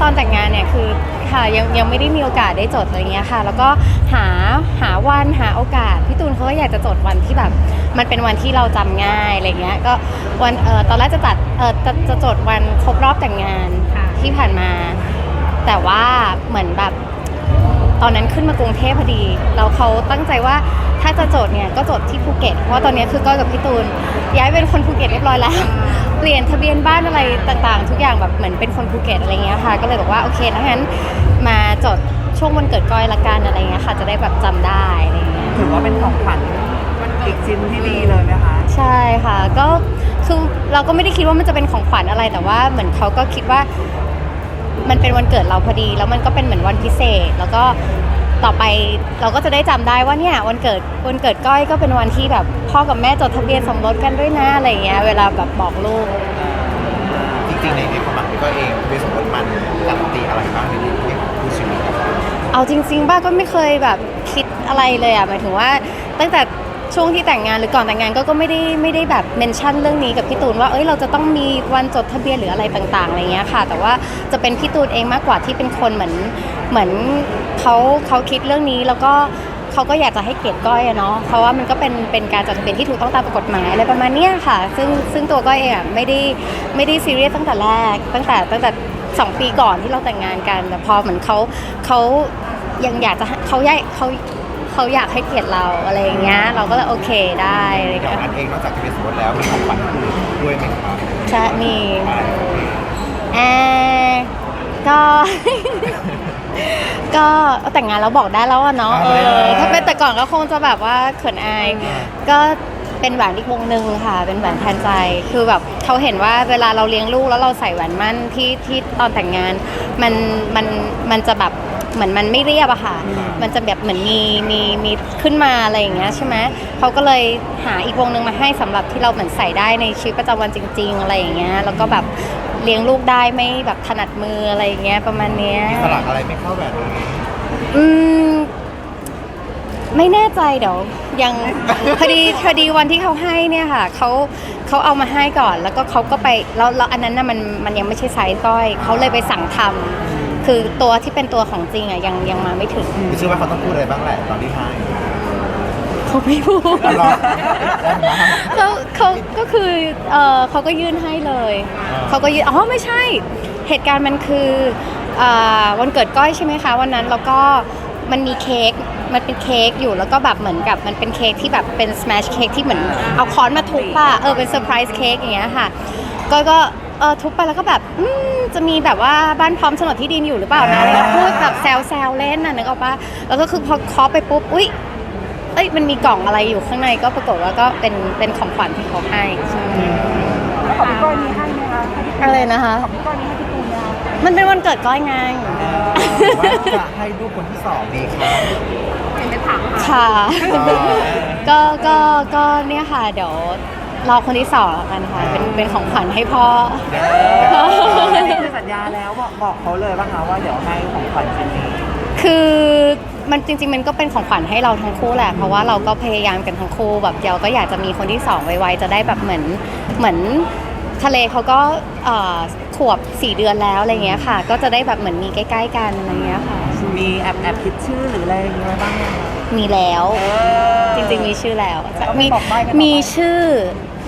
ตอนแต่งงานเนี่ยคือค่ะยังยังไม่ได้มีโอกาสได้จดอะไรเงี้ยค่ะ แล้วก็หาหาวันหาโอกาสพี่ตูนเขาก็อยากจะจดวันที่แบบ มันเป็นวันที่เราจำง่ายอะไรเงี้ยก็วันเออตอนแรกจะจัดเออจะจะจดวันครบรอบแต่งงานที่ผ่านมา แต่ว่าเหมือนแบบ ตอนนั้นขึ้นมากรุงเทพพอดีแล้วเขาตั้งใจว่าถ้าจะจดเนี่ยก็จดที่ภูเก็ตเพราะว่าตอนนี้คือก้อยกับพี่ตูนย้ายเป็นคนภูเก็ตเรียบร้อยแล้ว เปลี่ยนทะเบียนบ้านอะไรต่างๆ ทุกอย่างแบบเหมือนเป็นคนภูเก็ตอะไรเงี้ยค่ะ ก็เลยบอกว่าโอเคถ้างั้นมาจดช่วงวันเกิดก้อยละกันอะไรเงี้ยค่ะ จะได้แบบจำได้อะไรเงี้ยถือว่าเป็นของขวัญอีกชิ้นที่ดีเลยไหมคะใช่ค่ะก็คือเราก็ไม่ได้คิดว่ามันจะเป็นของขวัญอะไรแต่ว่าเหมือนเขาก็คิดว่า มันเป็นวันเกิดเราพอดี แล้วมันก็เป็นเหมือนวันพิเศษ แล้วก็ต่อไปเราก็จะได้จำได้ว่าเนี่ยวันเกิดวันเกิดก้อยก็เป็นวันที่แบบพ่อกับแม่จดทะเบียนสมรสกันด้วยนะอะไรเงี้ยเวลาแบบบอกลูกจริงๆในในความหมายก็เองทะเบียนสมรสมันการันตีอะไรบ้างในเรื่องของคู่ชีวิตครับเอาจริงๆบ้าก็ไม่เคยแบบคิดอะไรเลยอะหมายถึงว่าตั้งแต่ ช่วงที่แต่งงานหรือก่อนแต่งงานก็ก็ไม่ได้ไม่ได้แบบเมนชั่นเรื่องนี้กับพี่ตูนว่าเอ้ยเราจะต้องมีวันจดทะเบียนหรืออะไรต่างๆอะไรเงี้ยค่ะ แต่ว่าจะเป็นพี่ตูนเองมากกว่าที่เป็นคนเหมือนเหมือนเขาเขาคิดเรื่องนี้แล้วก็เขาก็อยากจะให้เกียรติก้อยอะเนาะเพราะว่ามันก็เป็นเป็นการจดทะเบียนที่ถูกต้องตามกฎหมายอะไรประมาณเนี้ยค่ะ ซึ่งซึ่งตัวก้อยเองอะไม่ได้ไม่ได้ซีเรียสตั้งแต่แรก ตั้งแต่ตั้งแต่สองปีก่อนที่เราแต่งงานกันแต่พอเหมือนเขาเขายังอยากจะเขาอยากเขา เขาอยากให้เกียรติเราอะไรอย่างเงี้ยเราก็เลยโอเคได้อะไรอย่างเงี้ยนั้นเองนอกจากทะเบียนสมรสแล้วมีของขวัญอื่นด้วยไหมครับใช่มีอะไรแอร์ก็ ก็แต่งงานแล้วบอกได้แล้วอะเนาะเออถ้าเป็นแต่ก่อนก็คงจะแบบว่าเขินอาย ก็เป็นแหวนอีกวงหนึ่งค่ะ เป็นแหวนแทนใจ คือแบบเขาเห็นว่าเวลาเราเลี้ยงลูกแล้วเราใส่แหวนมั่นที่ที่ตอนแต่งงาน มันมันมันจะแบบ เหมือนมันไม่เรียบอะค่ะ มันจะแบบเหมือนมีมีมีขึ้นมาอะไรอย่างเงี้ยใช่ไหมเขาก็เลยหาอีกวงหนึ่งมาให้สำหรับที่เราเหมือนใส่ได้ในชีวิตประจำวันจริง ๆ อะไรอย่างเงี้ยแล้วก็แบบเลี้ยงลูกได้ไม่แบบถนัดมืออะไรอย่างเงี้ยประมาณเนี้ยมีสลักอะไรไม่เข้าแบบนี้อืมไม่แน่ใจเดี๋ยวยังพอดีพอดีวันที่เขาให้เนี่ยค่ะเขาเขาเอามาให้ก่อน แล้วก็เขาก็ไปแล้วแล้วอันนั้นน่ะมันมันยังไม่ใช่ไซส์ก้อยเขาเลยไปสั่งทำ คือตัวที่เป็นตัวของจริงอะยังยังมาไม่ถึงคือเชื่อว่าเขาต้องพูดอะไรบ้างแหละตอนที่ให้เขาไม่พูดแล้วรอได้ไหม เขาเขาก็คือเออเขาก็ยื่นให้เลยอ่า เขาก็ยื่นอ๋อไม่ใช่ เหตุการณ์มันคือเอ่อวันเกิดก้อยใช่ไหมคะวันนั้นแล้วก็มันมีเค้กมันเป็นเค้กอยู่แล้วก็แบบเหมือนกับมันเป็นเค้กที่แบบเป็นสแมชเค้กที่เหมือนเอาค้อนมาทุบอะเออเป็นเซอร์ไพรส์เค้กอย่างเงี้ยค่ะก็ก็ เออทุบไปแล้วก็แบบอืมจะมีแบบว่าบ้านพร้อมโฉนดที่ดินอยู่หรือเปล่านะแล้วพูดแบบแซวแซวๆเล่นน่ะนึกออกปะแล้วก็คือพอเคาะไปปุ๊บอุ้ยเอ้ยมันมีกล่องอะไรอยู่ข้างในก็ปรากฏว่าก็เป็นเป็นของขวัญที่เขาให้ใช่แล้วของพี่ก้อยมีให้ไหมคะให้พี่ตูนอะไรนะคะของพี่ก้อยมีให้พี่ตูนไหมคะมันเป็นวันเกิดก้อยไงหรือว่าจะให้ลูกคนที่สองดีครับ เห็นในถังค่ะค่ะอ๋อก็ ก็ ก็เนี่ยค่ะ เดี๋ยว รอคนที่สองแล้วกันค่ะเป็นเป็นของขวัญให้พ่อ อันนี้คือสัญญาแล้วบอกบอกเขาเลยว่าคะว่าเดี๋ยวให้ของขวัญชิ้นนี้คือมันจริงๆมันก็เป็นของขวัญให้เราทั้งคู่แหละ เพราะว่าเราก็พยายามกันทั้งคู่แบบเดี๋ยวก็อยากจะมีคนที่สองไวๆจะได้แบบเหมือนเหมือนทะเลเขาก็เอ่อขวบสี่เดือนแล้วอะไรเงี้ยค่ะ ก็จะได้แบบเหมือนมีใกล้ ๆ กันอะไรเงี้ยค่ะ มีแอบแอบคิดชื่อหรืออะไรอย่างเงี้ยบ้างไหมคะ มีแล้วเออจริงๆมีชื่อแล้วแล้วมีบอกใบ้ไหมบอกใบ้มีชื่อ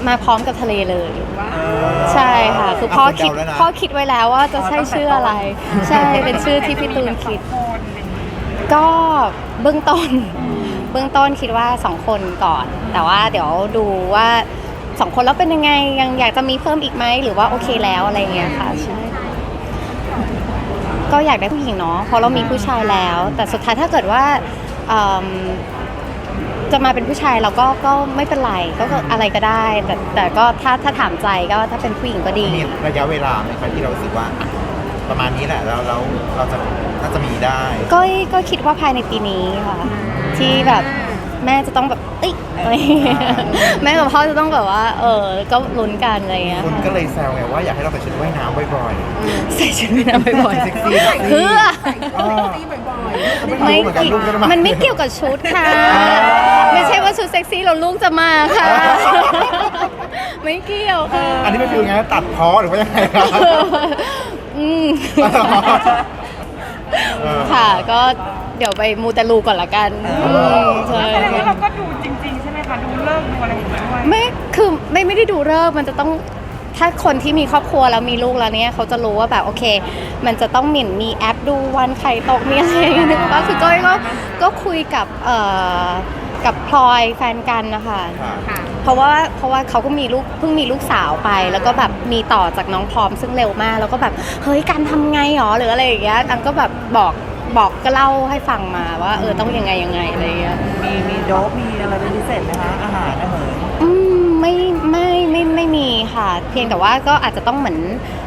มาพร้อมกับทะเลเลยว้าเอวอใช่ค่ะ คือพ่อคิดเาแล้วนะ พ่อคิดไว้แล้วว่าจะใช่ชื่ออะไร ใช่เป็นชื่อที่พี่ตูนคิด ก็เบื้องต้น เบื้องต้นคิดว่าสองคนก่อน แต่ว่าเดี๋ยวดูว่าสองคนแล้วเป็นยังไงยังอยากจะมีเพิ่มอีกไหมหรือว่าโอเคแล้วอะไรเงี้ยค่ะใช่ก็อยากได้ผู้หญิงเนาะเพราะเรามีผู้ชายแล้ว แต่สุดท้ายถ้าเกิดว่าเอิ่ม จะมาเป็นผู้ชายเราก็ก็ไม่เป็นไรก็ก็อะไรก็ได้ แต่แต่ก็ถ้าถ้าถามใจก็ถ้าเป็นผู้หญิงก็ดี มีระยะเวลาไหมครับที่เรารู้สึกว่าอะประมาณนี้แหละแล้วเราเราจะน่าจะมีได้ ก็ก็คิดว่าภายในปีนี้ค่ะ ที่แบบแม่จะต้องแบบเอ้ยอะไรอย่างเงี้ยแม่กับพ่อจะต้องแบบว่า เออก็ลุ้นกันอะไรอย่างเงี้ยคุณค่ะก็เลยแซวไงว่าอยากให้เราใส่ชุดว่ายน้ำบ่อย ใส่ชุดว่ายน้ำบ่อยเซ็กซี่ ๆเพื่อๆอ๋อไม่รู้เหมือนกันเกี่ยวลูกจะามันไม่เกี่ยวกับชุดค่ะ ไม่ใช่ว่าชุดเซ็กซี่เราลูกจะมาค่ะ ไม่เกี่ยวค่ะอันนี้ไม่ฟิลไงตัดพอหรือว่ายังไงครับอือืมเออค่ะก็เดี๋ยวไปมูเตลูก่อนละกันมใช่แสดงว่าเราก็ดูจริง ๆ ใช่ไหมคะ ดูเลิกษ์ดูอะไรอย่างเงี้ยด้วยไม่คือไม่ไม่ได้ดูเลิกษ์มันจะต้อง ถ้าคนที่มีครอบครัวแล้วมีลูกแล้วเนี่ยเขาจะรู้ว่าแบบโอเค มันจะต้องหมิ่นมีแอปดูวันไข่ตกมีอะไรอย่างเงี้ยนึกว่าคือก้อยก็ก็คุยกับเอ่อกับพลอยแฟนกันนะคะค่ะ เพราะว่าเพราะว่าเขาก็มีลูกเพิ่งมีลูกสาวไป แล้วก็แบบมีต่อจากน้องพร้อมซึ่งเร็วมาก แล้วก็แบบเฮ้ยการทำไงหรอหรืออะไรอย่างเงี้ยอันก็แบบบอกบอกก็เล่าให้ฟังมาว่าเออต้องยังไงยังไงอะไรอย่างเงี้ย มีมีโดบมีอะไรเป็นพิเศษไหมคะอาหาร ไม่ไม่ไม่มีค่ะ เพียงแต่ว่าก็อาจจะต้องเหมือน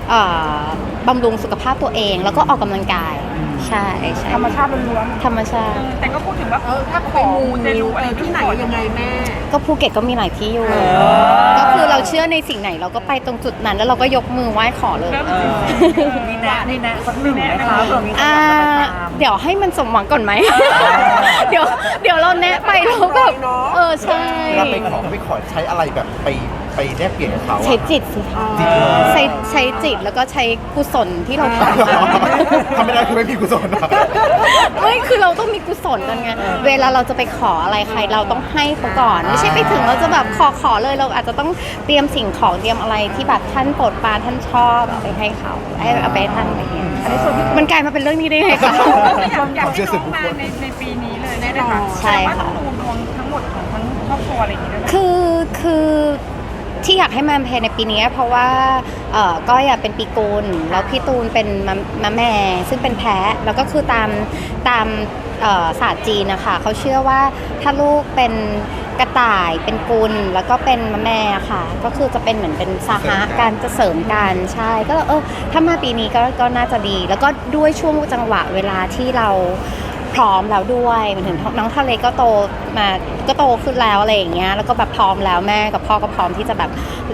เอ่อบำรุงสุขภาพตัวเอง แล้วก็ออกกำลังกาย ใช่ใช่ธรรมชาติล้วนธรรมชาติ ๆแต่ก็พูดถึงว่าเออถ้าขอมูเตลูอะไรที่ไหนยังไงแม่ ก็ภูเก็ตก็มีหลายที่อยู่อก็คือเราเชื่อในสิ่งไหนเราก็ไปตรงจุดนั้น แล้วเราก็ยกมือไหว้ขอเลยเริ่มเออนี่แนะนี่แนะสักหนึ่งไหมคะเผื่อมีคนอ่า อยากจะไปตาม เดี๋ยวให้มันสมหวังก่อนไหม เดี๋ยว เดี๋ยวเราแนะไปแล้วแบบ เออ ใช่ เวลาไปขอไปขอใช้อะไรแบบไป ไปแลกเปลี่ยนกับเขาอะใช้จิตสิคะจิตเลยใช้ใช้จิตแล้วก็ใช้กุศลที่เราทำมาทำไม่ได้คือไม่มีกุศลนะไม่คือเราต้องมีกุศลกันไงเวลาเราจะไปขออะไรใครเราต้องให้เขาก่อนไม่ใช่ไปถึงเราจะแบบขอขอเลยเราอาจจะต้องเตรียมสิ่งของเตรียมอะไรที่แบบท่านโปรดปรานท่านชอบเอาไปให้เขาให้เอาไปให้ท่านอะไรเงี้ยมันกลายมาเป็นเรื่องนี้ได้ไงคะ อยากอยากให้น้องมาในในปีนี้เลยได้ไหมคะใช่ค่ะ แต่ว่าต้องดูดวงทั้งหมดของทั้งครอบครัวอะไรอย่างเงี้ยด้วยไหม คือคือ ที่อยากให้มาเพลในปีนี้เพราะว่าเอ่อก้อยอะเป็นปีกุลแล้วพี่ตูนเป็นมะมะแม่ ซึ่งเป็นแพ้แล้วก็คือตามตามเอ่อศาสตร์จีนนะคะเขาเชื่อว่าถ้าลูกเป็นกระต่ายเป็นกุลแล้วก็เป็นมะแม่ค่ะ ก็คือจะเป็นเหมือนเป็นสหะการจะเสริมกันใช่ก็เออถ้ามาปีนี้ก็ก็น่าจะดี แล้วก็ด้วยช่วงจังหวะเวลาที่เรา พร้อมแล้วด้วยหมายถึงน้องทะเลก็โตมาก็โตขึ้นแล้วอะไรอย่างเงี้ยแล้วก็แบบพร้อมแล้วแม่กับพ่อก็พร้อมที่จะแบบ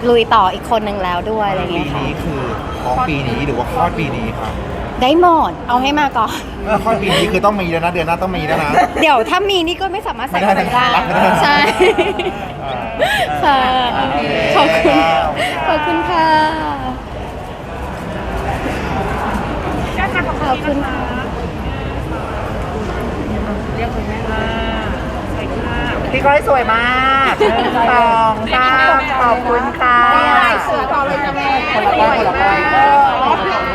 ลุยต่ออีกคนนึงแล้วด้วยอะไรปีเงี้ยค่ะ นี้คือท้องปีนี้หรือว่าคลอดปีนี้ครับได้หมดเอาให้มาก่อน เออคลอดปีนี้คือต้องมีแล้วนะ เดือนหน้าต้องมีแล้วนะ เดี๋ยวถ้ามีนี่ก็ไม่สามารถใส่ไม่เข้าได้ไปได้ไม่ได้ ใช่อ่าค่ะโอเคขอบคุณขอบคุณค่ะก็ทานของขอบคุณนะค่ะเียกคุณแม่ว่าพี่ก้อยสวยมากตองตามขอบคุณค่ะ สวยพอเลยจ้ะแม่ละ